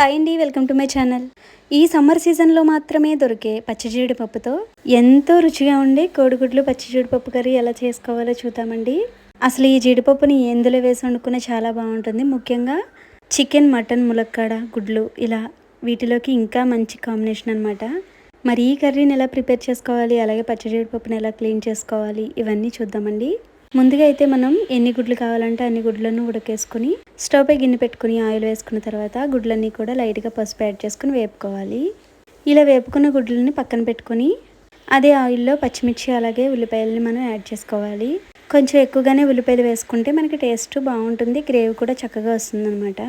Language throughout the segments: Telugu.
హాయ్ అండి వెల్కమ్ టు మై ఛానల్. ఈ సమ్మర్ సీజన్లో మాత్రమే దొరికే పచ్చి జీడిపప్పుతో ఎంతో రుచిగా ఉండే కోడిగుడ్లు పచ్చి జీడిపప్పు కర్రీ ఎలా చేసుకోవాలో చూద్దామండి. అసలు ఈ జీడిపప్పుని ఎందులో వేసి వండుకునే చాలా బాగుంటుంది. ముఖ్యంగా చికెన్ మటన్ ములక్కాడ గుడ్లు ఇలా వీటిలోకి ఇంకా మంచి కాంబినేషన్ అనమాట మరి ఈ కర్రీని ఎలా ప్రిపేర్ చేసుకోవాలి? అలాగే పచ్చి జీడిపప్పుని ఎలా క్లీన్ చేసుకోవాలి? ఇవన్నీ చూద్దామండి. ముందుగా అయితే మనం ఎన్ని గుడ్లు కావాలంటే అన్ని గుడ్లను ఉడకేసుకుని స్టవ్ పై గిన్నె పెట్టుకుని ఆయిల్ వేసుకున్న తర్వాత గుడ్లన్నీ కూడా లైట్గా పసుపు యాడ్ చేసుకుని వేపుకోవాలి. ఇలా వేపుకున్న గుడ్లని పక్కన పెట్టుకుని అదే ఆయిల్లో పచ్చిమిర్చి అలాగే ఉల్లిపాయలని మనం యాడ్ చేసుకోవాలి. కొంచెం ఎక్కువగానే ఉల్లిపాయలు వేసుకుంటే మనకి టేస్ట్ బాగుంటుంది గ్రేవీ కూడా చక్కగా వస్తుందన్నమాట.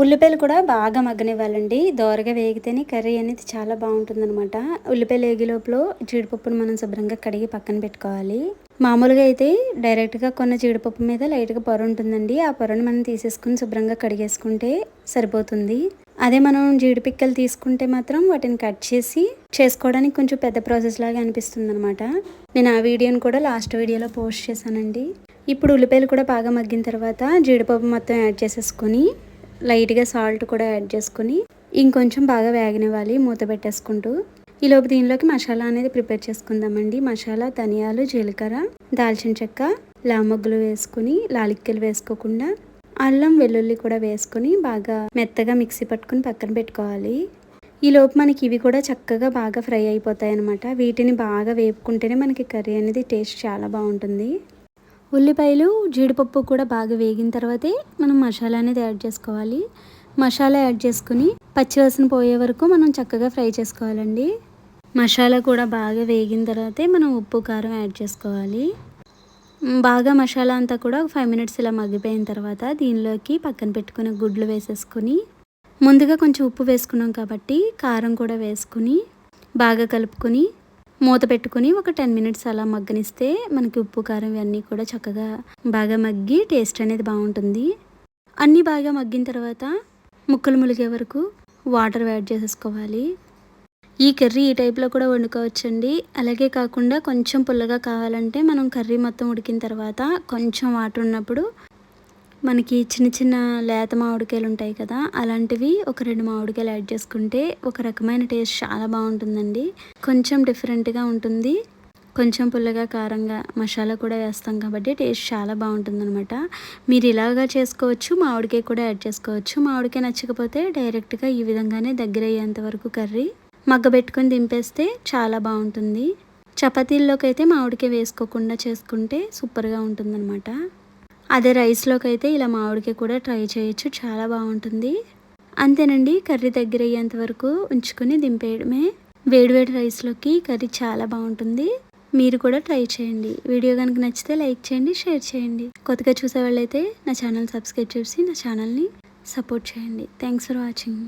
ఉల్లిపాయలు కూడా బాగా మగ్గనివ్వాలండి. దోరగా వేగితేనే కర్రీ అనేది చాలా బాగుంటుంది అనమాట ఉల్లిపాయలు వేగి లోపల జీడిపప్పును మనం శుభ్రంగా కడిగి పక్కన పెట్టుకోవాలి. మామూలుగా అయితే డైరెక్ట్గా కొన్న జీడిపప్పు మీద లైట్గా పొర ఉంటుందండి. ఆ పొరను మనం తీసేసుకుని శుభ్రంగా కడిగేసుకుంటే సరిపోతుంది. అదే మనం జీడిపిక్కలు తీసుకుంటే మాత్రం వాటిని కట్ చేసి చేసుకోవడానికి కొంచెం పెద్ద ప్రాసెస్ లాగా అనిపిస్తుంది అనమాట నేను ఆ వీడియోని కూడా లాస్ట్ వీడియోలో పోస్ట్ చేశానండి. ఇప్పుడు ఉల్లిపాయలు కూడా బాగా మగ్గిన తర్వాత జీడిపప్పు మొత్తం యాడ్ చేసేసుకొని లైట్గా సాల్ట్ కూడా యాడ్ చేసుకుని ఇంకొంచెం బాగా వేగనివ్వాలి మూత పెట్టేసుకుంటూ. ఈలోపు దీనిలోకి మసాలా అనేది ప్రిపేర్ చేసుకుందామండి. మసాలా ధనియాలు జీలకర్ర దాల్చిన చెక్క లామగ్గులు వేసుకుని లాలిక్కలు వేసుకోకుండా అల్లం వెల్లుల్లి కూడా వేసుకొని బాగా మెత్తగా మిక్సీ పట్టుకుని పక్కన పెట్టుకోవాలి. ఈ లోపు మనకి ఇవి కూడా చక్కగా బాగా ఫ్రై అయిపోతాయి అనమాట వీటిని బాగా వేపుకుంటేనే మనకి కర్రీ అనేది టేస్ట్ చాలా బాగుంటుంది. ఉల్లిపాయలు జీడిపప్పు కూడా బాగా వేగిన తర్వాతే మనం మసాలా అనేది యాడ్ చేసుకోవాలి. మసాలా యాడ్ చేసుకుని పచ్చివాసన పోయే వరకు మనం చక్కగా ఫ్రై చేసుకోవాలండి. మసాలా కూడా బాగా వేగిన తర్వాతే మనం ఉప్పు కారం యాడ్ చేసుకోవాలి. బాగా మసాలా అంతా కూడా ఫైవ్ మినిట్స్ ఇలా మగ్గిపోయిన తర్వాత దీనిలోకి పక్కన పెట్టుకునే గుడ్లు వేసేసుకుని ముందుగా కొంచెం ఉప్పు వేసుకున్నాం కాబట్టి కారం కూడా వేసుకుని బాగా కలుపుకొని మూత పెట్టుకుని ఒక టెన్ మినిట్స్ అలా మగ్గనిస్తే మనకి ఉప్పు కారం ఇవన్నీ కూడా చక్కగా బాగా మగ్గి టేస్ట్ అనేది బాగుంటుంది. అన్నీ బాగా మగ్గిన తర్వాత ముక్కలు ములిగే వరకు వాటర్ యాడ్ చేసేసుకోవాలి. ఈ కర్రీ ఈ టైప్లో కూడా వండుకోవచ్చండి. అలాగే కాకుండా కొంచెం పుల్లగా కావాలంటే మనం కర్రీ మొత్తం ఉడికిన తర్వాత కొంచెం వాటర్ ఉన్నప్పుడు మనకి చిన్న చిన్న లేత మామిడికాయలు ఉంటాయి కదా అలాంటివి ఒక రెండు మామిడికాయలు యాడ్ చేసుకుంటే ఒక రకమైన టేస్ట్ చాలా బాగుంటుందండి. కొంచెం డిఫరెంట్గా ఉంటుంది. కొంచెం పుల్లగా కారంగా మసాలా కూడా వేస్తాం కాబట్టి టేస్ట్ చాలా బాగుంటుంది అనమాట మీరు ఇలాగా చేసుకోవచ్చు మామిడికాయ కూడా యాడ్ చేసుకోవచ్చు. మామిడికాయ నచ్చకపోతే డైరెక్ట్గా ఈ విధంగానే దగ్గర అయ్యేంత వరకు కర్రీ మగ్గబెట్టుకొని దింపేస్తే చాలా బాగుంటుంది. చపాతీల్లోకి అయితే మామిడికాయ వేసుకోకుండా చేసుకుంటే సూపర్గా ఉంటుందన్నమాట. అదే రైస్లోకి అయితే ఇలా మామిడికాయ కూడా ట్రై చేయొచ్చు. చాలా బాగుంటుంది. అంతేనండి కర్రీ దగ్గర అయ్యేంత వరకు ఉంచుకొని దింపేయడమే. వేడివేడి రైస్లోకి కర్రీ చాలా బాగుంటుంది. మీరు కూడా ట్రై చేయండి. వీడియో కనుక నచ్చితే లైక్ చేయండి షేర్ చేయండి. కొత్తగా చూసే వాళ్ళైతే నా ఛానల్ సబ్స్క్రైబ్ చేసి నా ఛానల్ని సపోర్ట్ చేయండి. Thanks for watching.